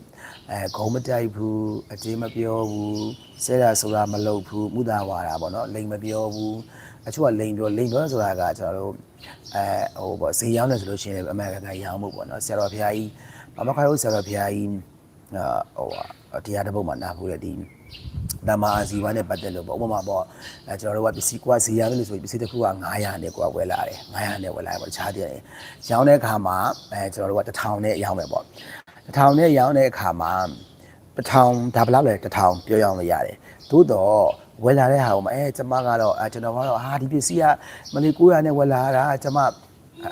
အဲဂုံမတိုက်ဘူးအကျေးမပြောဘူးဆဲတာဆိုတာမလုပ်ဘူးမုဒဝါဒပေါ့နော်လိန်မပြောဘူးအချို့ကလိန်ပြောလိန်ပြောဆိုတာကကျွန်တော်တို့အဲဟိုပေါ့ဈေးရောင်းတယ်ဆိုလို့ရှိရင်အမေရိကန်ရောင်းမှုပေါ့နော်ဆရာတော်ဘုရားကြီးမမခိုင်ဟုတ်ဆရာတော်ဘုရားကြီးဟိုတရားတစ်ပုဒ်မှာနားဖို့တဲ့ဒီ ဓမ္မအာဇီဝနဲ့ပတ်သက်လို့ပေါ့ဥပမာပေါ့အဲကျွန်တော်တို့ကပစ္စည်းကွာဇီယာလို့ဆိုပြီးပစ္စည်းတစ်ခုက900နဲ့ကွာဝယ်လာတယ်900နဲ့ဝယ်လာတယ်ပေါ့တခြားတည်းရောင်းတဲ့အခါမှာအဲကျွန်တော်တို့က1000နဲ့ရောင်းမယ်ပေါ့1000နဲ့ရောင်းတဲ့အခါမှာ1000ဒါဘယ်လောက်လဲ1000ပြောရအောင်လို့ရတယ်သို့တော့ဝယ်လာတဲ့ဟာကိုအဲကျမကတော့အဲကျွန်တော်ကတော့ဟာဒီပစ္စည်းကမလီ900နဲ့ဝယ်လာတာကျမ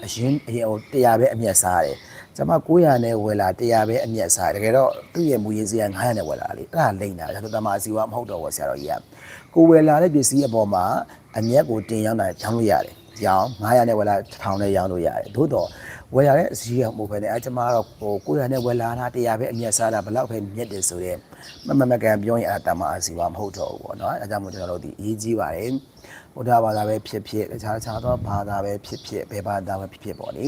အရင်အရင်ဟို100ပဲအမျက်စားတယ် ကျွန်မ900နဲ့ဝယ်လာ100ပဲအမျက်စားတကယ်တော့သူ့ရဲ့မူရင်းစည်းက900နဲ့ဝယ်လာလေအဲ့ဒါလိမ့်တာဒါဆိုတမအစီဝမဟုတ်တော့ဘူးဆရာတော်ကြီးကကိုဝယ်လာတဲ့ပစ္စည်းအပေါ်မှာအမျက်ကိုတင်ရောက်တာရောင်းလို့ရတယ်ရောင်း900နဲ့ဝယ်လာ1000နဲ့ရောင်းလို့ရတယ်သို့တော့ ဝယ်ရတဲ့အစည်းအမဟုတ်ပဲねအဲကျွန်မကတော့ဟို900နဲ့ဝယ်လာတာ100ပဲအမျက်စားတာဘယ်လောက်ပဲမြက်တယ်ဆိုတော့မမမကန်ပြောရင်အဲတမအစီဝမဟုတ်တော့ဘူးပေါ့နော်အဲဒါကြောင့်မို့ကျွန်တော်တို့ဒီအရေးကြီးပါတယ်ဘုရားဘာသာပဲဖြစ်ဖြစ်တခြားတခြားသောဘာသာပဲဖြစ်ဖြစ်ဘယ်ဘာသာပဲဖြစ်ဖြစ်ပေါ့လေ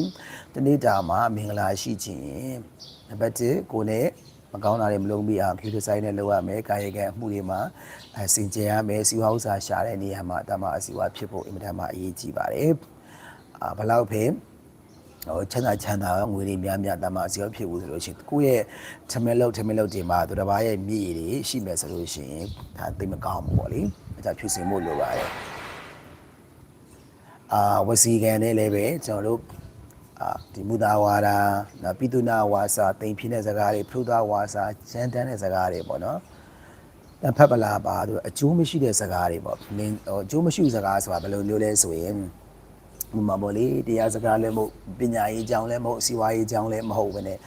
ဒီနေ့တာမှာမင်္ဂလာရှိခြင်းနံပါတ်1ကိုနဲ့မကောင်းတာတွေမလုံးပြီးအောင်ဖြူဒီဇိုင်းနဲ့လုပ်ရမယ်ကာယကံအမှုတွေမှာအဲစင်ကြယ်ရမယ်စီဝါဥစ္စာရှာတဲ့နေရာမှာတမအစီဝါဖြစ်ဖို့အင်မတန်မှအရေးကြီးပါတယ်အာဘလောက်ပဲ ဟိုချမ်းသာချမ်းသာငွေတွေများများတမအစီဝါဖြစ်ဖို့ဆိုလို့ရှိရင်ကိုယ့်ရဲ့ထမင်းလုတ်ထမင်းလုတ်တွေမှာသူတစ်ပါးရဲ့မြည်ရည်တွေရှိမယ်ဆိုလို့ရှိရင်ဒါသိမကောင်းဘူးပေါ့လေအဲကြောင့်ဖြူစင်ဖို့လိုပါတယ်အာဝစီကံနဲ့လည်းပဲကျွန်တော်တို့အာဒီမူတာဝါဒနော်ပိတုနာဝါစာတိမ်ဖြစ်တဲ့ဇာတ်ကားတွေဖရုဒဝါစာကျန်းတန်းတဲ့ဇာတ်ကားတွေပေါ့နော်တဖက်ပလာပါတို့အကျိုးမရှိတဲ့ဇာတ်ကားတွေပေါ့နင်းဟိုအကျိုးမရှိတဲ့ဇာတ်ကားဆိုတာဘယ်လိုမျိုးလဲဆိုရင် ဥမာပေါ့လေတရားစကားလည်းမဟုတ်ပညာရေးအကြောင်းလည်းမဟုတ်စီဝါရေးအကြောင်းလည်းမဟုတ်ဘဲနဲ့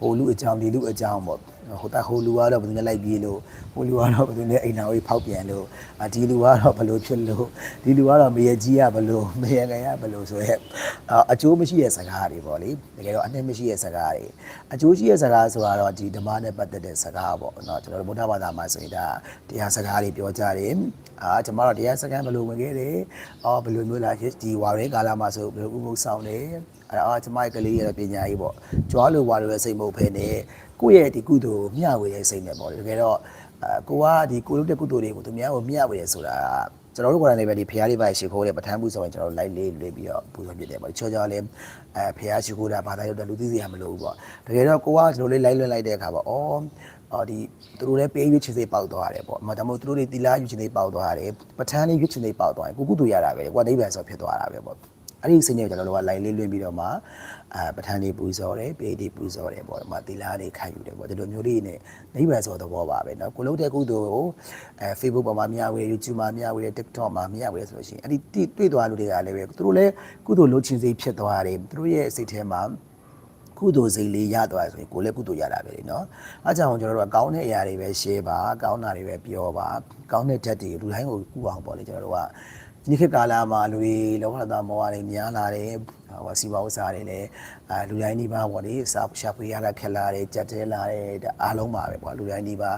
ဟိုလူအကြောင်းဒီလူအကြောင်းပေါ့ဟိုတဟိုလူကတော့ဘယ်သူနဲ့လိုက်ပြေးလို့ဟိုလူကတော့ဘယ်သူနဲ့အိမ်တော်ကြီးဖောက်ပြန်လို့အာဒီလူကတော့ဘယ်လိုဖြစ်လို့ဒီလူကတော့မရကြီးရဘယ်လိုမရငယ်ရဘယ်လိုဆိုရဲအကျိုးမရှိတဲ့စကားတွေပေါ့လေတကယ်တော့အနှစ်မရှိတဲ့စကားတွေအကျိုးရှိတဲ့စကားဆိုတော့ဒီဓမ္မနဲ့ပတ်သက်တဲ့စကားပေါ့เนาะကျွန်တော်တို့ဗုဒ္ဓဘာသာမှာဆိုရင်ဒါတရားစကားတွေပြောကြတယ်အာကျွန်တော်တို့တရားစကားဘယ်လိုဝင်ခဲ့တယ်အော်ဘယ်လိုမျိုးလားဒီဝါရဲကာလ မှာဆိုဘယ်လိုဥပုသ်ဆောင်တယ်အဲ့ဒါအာကျွန်မရဲ့ကလေးရဲ့ပညာရေးပေါ့ကြွားလိုဝါလိုရဲ့စိတ်မဟုတ်ဖ ೇನೆ ကိုယ့်ရဲ့ဒီကုသိုလ်ကိုမျှဝေတဲ့စိတ်နဲ့ပေါ့လေတကယ်တော့အဲကိုကဒီကိုလုပ်တဲ့ကုသိုလ်တွေကိုသူများကိုမျှဝေရဆိုတာကျွန်တော်တို့ကလည်းပဲဒီဖရားလေးပါရှိခိုးတဲ့ပဋ္ဌာန်းမှုဆိုရင်ကျွန်တော်တို့လိုက်လေးလေးပြီးတော့ပူဇော်ပြတယ်ပေါ့ချောချောလေးအဲဖရားရှိခိုးတာဘာသာရောက်တဲ့လူသိစီရမလို့ဘူးပေါ့တကယ်တော့ကိုကကျွန်တော်လေးလိုက်လွှင့်လိုက်တဲ့အခါပေါ့ဩအော်ဒီသူတို့လည်းပေးရွေးချင်စိတ်ပေါက်သွားတယ်ပေါ့အမှဒါမို့သူတို့တွေတီလာရွေးချင်စိတ်ပေါက်သွားတယ်ပဋ္ဌာန်းလေးရွေးချင်စိတ်ပေါက်သွားရင်ကိုကုတူရတာပဲကိုကနိဗ္ဗာန်ဆိုဖြစ်သွားတာပဲပေါ့ အဲ့ဒီစိတ်နဲ့ကျွန်တော်တို့ကလိုက်လေးလွှင့်ပြီးတော့မှအဲပဋ္ဌာန်းလေးပူဇော်တယ်ပေးလေးပူဇော်တယ်ပေါ့ဒီမှာတီလာလေးခံယူတယ်ပေါ့ဒီလိုမျိုးလေးနဲ့နိဗ္ဗာန်ဆိုသဘောပါပဲเนาะကိုလုံးတဲ့ကုသိုလ်ကိုအဲ Facebook ပေါ်မှာမျှဝေ YouTube မှာမျှဝေ TikTok မှာမျှဝေဆိုလို့ရှိရင်အဲ့ဒီတွေ့သွားလူတွေကလည်းပဲသူတို့လည်းကုသိုလ်လုပ်ချင်စိတ်ဖြစ်သွားတယ်သူတို့ရဲ့စိတ်ထဲမှာ ကုသိုလ်စိတ်လေးရသွားဆိုရင်ကိုယ်လည်းကုသိုလ်ရတာပဲလေနော်အဲကြောင့်ကျွန်တော်တို့ကကောင်းတဲ့အရာတွေပဲ share ပါကောင်းတာတွေပဲပြောပါကောင်းတဲ့ဓာတ်တွေလူတိုင်းကိုကုအောင်ပေါ့လေကျွန်တော်တို့က ဒီခေတ်ကာလမှာလူတွေလောကသားမောဟတွေများလာတယ်ဟိုစီပါဥစ္စာတွေလည်းအဲလူတိုင်းဒီပါပေါ့လေစာရှာဖွေရတာခက်လာတယ်ကြက်တဲလာတယ်ဒါအားလုံးပါပဲပေါ့လူတိုင်းဒီပါ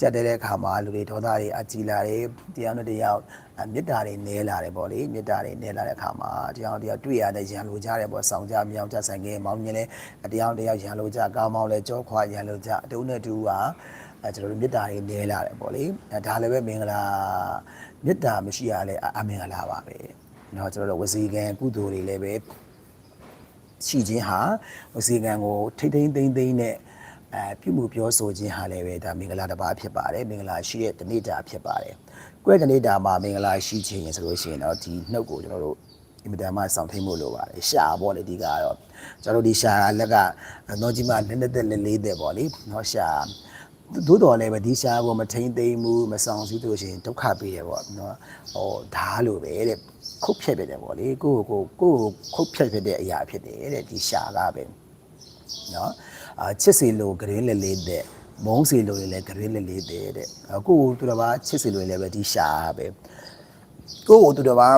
ကြက်တဲတဲ့အခါမှာလူတွေဒေါသတွေအကြည်လာတယ်တရားနဲ့တရားအမေတ္တာတွေနဲလာတယ်ပေါ့လေမေတ္တာတွေနဲလာတဲ့အခါမှာတရားတရားတွေ့ရတဲ့ရန်လိုကြတယ်ပေါ့ဆောင်ကြမြောင်ကြဆိုင်ကဲမောင်းမြင်လဲတရားတရားရန်လိုကြကားမောင်းလဲကြောခွာရန်လိုကြအတုံးနဲ့တူက အဲကျွန်တော်တို့မေတ္တာတွေနဲလာတယ်ပေါ့လေအဲဒါလည်းပဲမင်္ဂလာမေတ္တာမရှိရလဲအမင်္ဂလာပါပဲเนาะကျွန်တော်တို့ဝစီကံကုသိုလ်တွေလည်းပဲရှိခြင်းဟာဝစီကံကိုထိမ့်သိမ့်သိမ့်သိမ့်နဲ့အဲပြုမှုပြောဆိုခြင်းဟာလည်းပဲဒါမင်္ဂလာတစ်ပါးဖြစ်ပါတယ်မင်္ဂလာရှိတဲ့တနေ့တာဖြစ်ပါတယ်။ကွဲတနေ့တာမှာမင်္ဂလာရှိခြင်းဆိုလို့ရှိရင်တော့ဒီနှုတ်ကိုကျွန်တော်တို့အင်မတန်မှစောင့်ထိန်မှုလိုပါတယ်။ရှာပေါ့လေဒီကတော့ကျွန်တော်တို့ဒီရှာလက်ကတော့ကြီးမှလက်နဲ့သက်လက်လေးသက်ပေါ့လေ။နော်ရှာ သို့တော်လည်းပဲဒီရှားကိုမထိန်သိမ်းမှုမဆောင်စည်းလို့ရှိရင်ဒုက္ခပေးတယ်ပေါ့နော်ဟောဒါလိုပဲတဲ့ခုတ်ဖြတ်ဖြစ်တယ်ပေါ့လေကိုယ့်ကိုကိုယ့်ကိုခုတ်ဖြတ်ဖြစ်တဲ့အရာဖြစ်တယ်တဲ့ဒီရှားကပဲနော်အာချစ်စီလိုဂရင်းလေးလေးတဲ့မုန်းစီလိုလေးလည်းဂရင်းလေးလေးတဲ့တဲ့ကိုယ့်ကိုသူတော်ဘာချစ်စီလိုလည်းပဲဒီရှားပဲကိုယ့်ကိုသူတော်ဘာ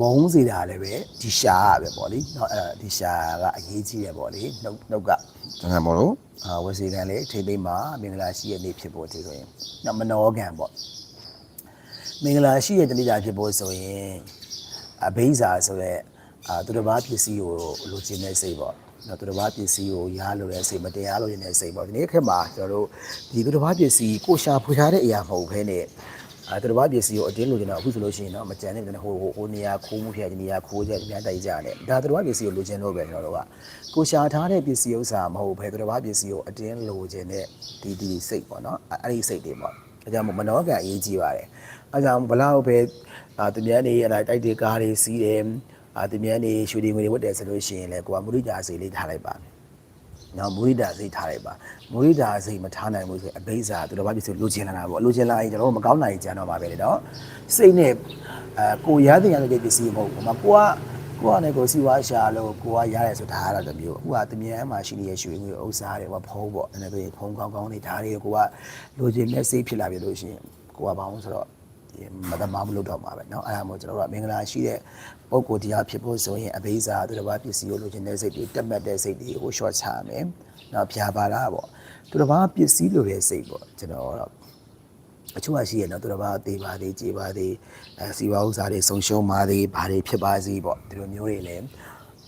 မုန်းစီတာလည်းပဲဒီရှားပဲပေါ့လေနော်အဲဒီရှားကအရေးကြီးတယ်ပေါ့လေနှုတ်နှုတ်က တကယ်မို့လို့အာဝစီကံလေးထိမ့်သိမ်းမှာမင်္ဂလာရှိရဲ့နေ့ဖြစ်ဖို့ဒီဆိုရင်နော်မနောကံပေါ့မင်္ဂလာရှိရဲ့တနေ့တာဖြစ်ဖို့ဆိုရင်အဘိဇာဆိုတဲ့အာသူတစ်ပါးပစ္စည်းကိုလိုချင်တဲ့စိတ်ပေါ့နော်သူတစ်ပါးပစ္စည်းကိုရားလိုတဲ့စိတ်မတရားလိုတဲ့စိတ်ပေါ့ဒီနေ့ခေတ်မှာကျွန်တော်တို့ဒီသူတစ်ပါးပစ္စည်းကိုရှာဖွေထားတဲ့အရာမဟုတ်ဘဲနဲ့ အဲသူတစ်ပါးပစ္စည်းကိုအတင်းလိုချင်တော့အခုဆိုလို့ရှိရင်တော့မကြံတဲ့ဟိုဟိုဟိုနေရာခိုးမှုဖြစ်ဒီနေရာခိုးကြဒီနေရာတိုက်ကြတယ်ဒါသူတစ်ပါးပစ္စည်းကိုလိုချင်လို့ပဲကျွန်တော်တို့ကကိုရှာထားတဲ့ပစ္စည်းဥစ္စာမဟုတ်ဘဲသူတစ်ပါးပစ္စည်းကိုအတင်းလိုချင်တဲ့ဒီဒီစိတ်ပေါ့နော်အဲ့ဒီစိတ်တွေပေါ့အဲကြောင့်မနောကံအရေးကြီးပါတယ်အဲကြောင့်ဘလောက်ပဲအာသူများနေအဲ့ဒါတိုက်တွေကားတွေစီးတယ်အာသူများနေရွှေတွေငွေတွေဝတ်တယ်ဆိုလို့ရှိရင်လည်းကိုကမုရိဒာစိတ်လေးထားလိုက်ပါ နော်မုရိဒာစိတ်ထားလိုက်ပါမုရိဒာစိတ်မထားနိုင်ဘူးဆိုရင်အဘိဇာသူတော်ဘာဖြစ်ဆိုလိုချင်လာတာပေါ့လိုချင်လာရင်ကျွန်တော်တို့မကောင်းနိုင်ကြတော့ပါပဲလေနော်စိတ်နဲ့အဲကိုရတဲ့ရတဲ့ပစ္စည်းမဟုတ်ဘူးမကိုကကိုကလည်းကိုစီဝါရှာလို့ကိုကရတယ်ဆိုဒါကတော့တစ်မျိုးအခုကတမြန်မှာရှိနေတဲ့ရွှေငွေဥစ္စာတွေပေါ့ဖုံးပေါ့အဲ့ဒါဆိုရင်ဖုံးကောင်းကောင်းတွေဒါတွေကိုကလိုချင်တဲ့စိတ်ဖြစ်လာပြီလို့ရှိရင်ကိုကဘာလို့ဆိုတော့ဒီ မတမာမလို့တော့မှာပဲเนาะအဲ့ဒါမို့ကျွန်တော်တို့ကမင်္ဂလာရှိတဲ့ပုံကိုတရားဖြစ်ဖို့ဆိုရင်အဘိဇာသူတစ်ပါးပစ္စည်းကိုလိုချင်တဲ့စိတ်တွေတက်မှတ်တဲ့စိတ်တွေကို short ချမယ်เนาะဖြာပါလားပေါ့သူတစ်ပါးပစ္စည်းလိုတဲ့စိတ်ပေါ့ကျွန်တော်တော့အချို့ကရှိရနော်သူတစ်ပါးသေးပါသေးကြေပါသေးအဲစီပါဥစ္စာတွေဆုံးရှုံးပါသေးဘာတွေဖြစ်ပါစေပေါ့ဒီလိုမျိုးတွေလည်း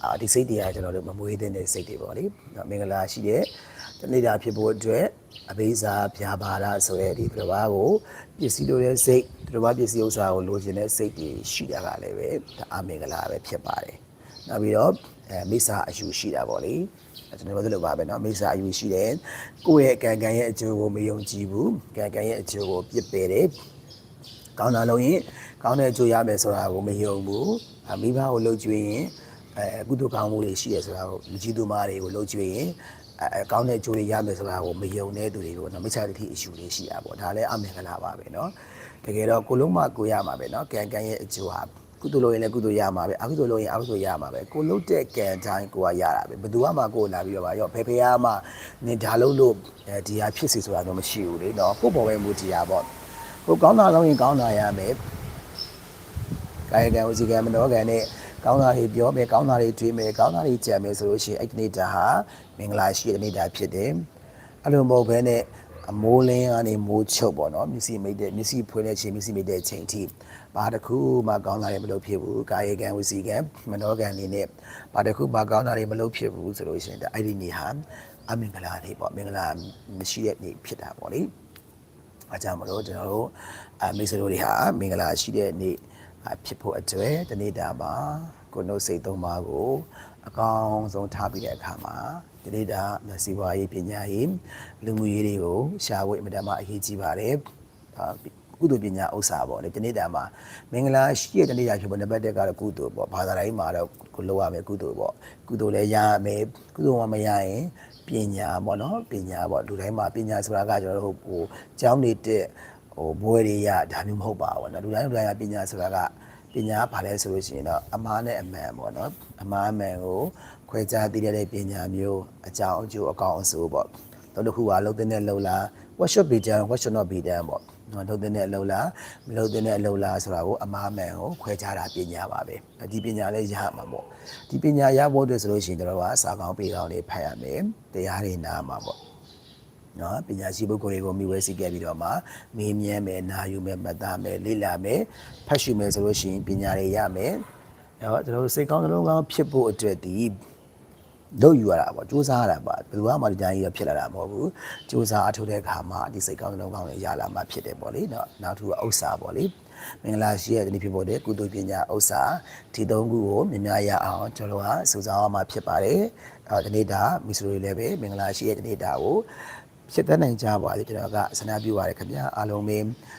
အာဒီစိတ်တွေကကျွန်တော်တို့မမွေးတဲ့စိတ်တွေပေါ့လေနော်မင်္ဂလာရှိတဲ့တနေ့တာဖြစ်ဖို့အတွက် အဘိဇာဖြာပါလားဆိုတဲ့ဒီသူတစ်ပါးကိုပစ္စည်းလိုတဲ့စိတ်သူတစ်ပါးပစ္စည်းဥစ္စာကိုလိုချင်တဲ့စိတ်တွေရှိတာကလည်းပဲဒါအမင်္ဂလာပဲဖြစ်ပါတယ်နောက်ပြီးတော့အဲမိစ္ဆာအယူရှိတာပေါ့လေအဲကျွန်တော်တို့လိုပါပဲเนาะမိစ္ဆာအယူရှိတယ်ကိုယ့်ရဲ့ကံကံရဲ့အကျိုးကိုမယုံကြည်ဘူးကံကံရဲ့အကျိုးကိုပြစ်ပယ်တယ်ကောင်းတာလုံးရင်ကောင်းတဲ့အကျိုးရမယ်ဆိုတာကိုမယုံဘူးအမိဘကိုလှုပ်ကြွေးရင်အဲကုသကောင်းမှုတွေရှိရဆိုတာကိုမကြည့်သူမားတွေကိုလှုပ်ကြွေးရင် အကောင်းတဲ့အကျိုးတွေရမယ်ဆိုတာကိုမယုံတဲ့သူတွေပေါ့နော်မိစ္ဆာဒိဋ္ဌိအယူတွေရှိတာပေါ့ဒါလည်းအမင်္ဂလာပါပဲနော်တကယ်တော့ကိုလုံးမကိုရမှာပဲနော်ကံကံရဲ့အကျိုးဟာကုသိုလ်လုပ်ရင်လည်းကုသိုလ်ရမှာပဲအကုသိုလ်လုပ်ရင်အကုသိုလ်ရမှာပဲကိုလုံးတဲ့ကံတိုင်းကိုကရတာပဲဘယ်သူမှကိုယ်လာပြီးတော့ပါရောဖေဖေအားမှနင်ဒါလုံးလို့ဒီဟာဖြစ်စီဆိုတာတော့မရှိဘူးလေနော်ကိုယ်ပေါ်ပဲမူတရားပေါ့ကိုကောင်းတာလုပ်ရင်ကောင်းတာရမယ်ကာယကံဝစီကံမနောကံနဲ့ကောင်းတာတွေပြောမယ်ကောင်းတာတွေတွေးမယ်ကောင်းတာတွေကြံမယ်ဆိုလို့ရှိရင်အဲ့ဒီနေ့ဒါဟာ မင်္ဂလာရှိတဲ့နေ့တာဖြစ်တယ်အဲ့လိုမဟုတ်ဘဲနဲ့အမိုးလင်းကနေမိုးချုပ်ပေါ့နော်မျက်စိမိတ်တဲ့မျက်စိဖွင့်တဲ့ချိန်မျက်စိမိတ်တဲ့ချိန်ထိဘာတစ်ခုမှကောင်းတာတွေမလုပ်ဖြစ်ဘူးကာယကံဝစီကံမနောကံနေနဲ့ဘာတစ်ခုမှကောင်းတာတွေမလုပ်ဖြစ်ဘူးဆိုလို့ရှိရင်ဒါအဲ့ဒီနေ့ဟာအမင်္ဂလာနေ့ပေါ့မင်္ဂလာမရှိတဲ့နေ့ဖြစ်တာပေါ့လေအကြောင်းမလို့ကျွန်တော်တို့အမိတ်ဆွေတို့တွေဟာမင်္ဂလာရှိတဲ့နေ့အဖြစ်ဖို့အတွက်ဒီနေ့တာမှာကိုယ်နှုတ်စိတ်သုံးပါးကိုအကောင်းဆုံးထားပြီးတဲ့အခါမှာ တတိတာစီးပွားရေးပညာရေးလူမှုရေးတွေကိုရှားဖို့အင်မတန်မှအရေးကြီးပါတယ်ကုသိုလ်ပညာဥစ္စာပေါ့လေတနေ့တာမှာမင်္ဂလာရှိရတနေ့တာဖြစ်ပေါ်နံပါတ်1ကတော့ကုသိုလ်ပေါ့ဘာသာတိုင်းမှာတော့ကိုလောက်ရမယ်ကုသိုလ်ပေါ့ကုသိုလ်လည်းရရမယ်ကုသိုလ်မှမရရင်ပညာပေါ့နော်ပညာပေါ့လူတိုင်းမှာပညာဆိုတာကကျွန်တော်တို့ဟိုကျောင်းနေတဲ့ဟိုဘွဲတွေရဒါမျိုးမဟုတ်ပါဘူးနော်လူတိုင်းလူတိုင်းကပညာဆိုတာကပညာကဘာလဲဆိုလို့ရှိရင်တော့အမှားနဲ့အမှန်ပေါ့နော်အမှားအမှန်ကို ခွဲခြားသိရတဲ့ပညာမျိုးအကြောင်းအကျိုးအကောင်အဆိုးပေါ့တော့တစ်ခုကလုံးတဲ့လုံလား what should be done what should not be done ပေါ့နော်လုံးတဲ့အလုံလားမလုံးတဲ့အလုံလားဆိုတာကိုအမှားအမှန်ကိုခွဲခြားတာပညာပါပဲဒီပညာလေးရမှာပေါ့ဒီပညာရဖို့အတွက်ဆိုလို့ရှိရင်ကျွန်တော်ကစာကောင်းပေကောင်းလေးဖတ်ရမယ်တရားတွေနားမှာပေါ့နော်ပညာရှိပုဂ္ဂိုလ်တွေကိုမိဝဲစီခဲ့ပြီးတော့မှမေးမြန်းမယ်နာယူမယ်မှတ်သားမယ်လေ့လာမယ်ဖတ်ရှုမယ်ဆိုလို့ရှိရင်ပညာတွေရမယ်နော်ကျွန်တော်တို့စိတ်ကောင်းနှလုံးကောင်းဖြစ်ဖို့အတွက်ဒီ လုပ်ယူရတာပေါ့စူးစမ်းရတာပါဘယ်သူမှဒီတိုင်းကြီးတော့ဖြစ်လာတာမဟုတ်ဘူးစူးစမ်းအထုတ်တဲ့အခါမှာဒီစိတ်ကောင်းနှလုံးကောင်းတွေရလာမှဖြစ်တယ်ပေါ့လေနော်နောက်တစ်ခုကဥစ္စာပေါ့လေမင်္ဂလာရှိတဲ့ဒီဖြစ်ဖို့တဲ့ကုသိုလ်ပညာဥစ္စာဒီသုံးခုကိုမြင်များရအောင်ကျွန်တော်ကစူးစမ်းအောင်မှဖြစ်ပါတယ်အဲဒီနေ့ဒါမစ္စရိုတွေလည်းပဲမင်္ဂလာရှိတဲ့ဒီနေ့ဒါကို ဖြစ်တတ်နိုင်ကြပါလေကျွန်တော်ကဆန္ဒပြုပါရခင်ဗျာအားလုံးပဲ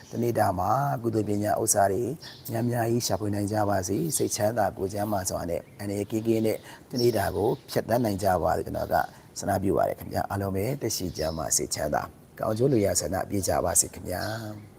ဒီနေ့တာမှာကုသိုလ်ပညာဥစ္စာတွေများများကြီးရှာဖွေနိုင်ကြပါစေစိတ်ချမ်းသာကိုယ်ချမ်းသာစွာနဲ့အနေကင်းကင်းနဲ့ဒီနေ့တာကိုဖြစ်တတ်နိုင်ကြပါလေကျွန်တော်ကဆန္ဒပြုပါရခင်ဗျာအားလုံးပဲတက်ရှိကြပါစေချမ်းသာကောင်းကျိုးလူရဆန္ဒပြကြပါစေခင်ဗျာ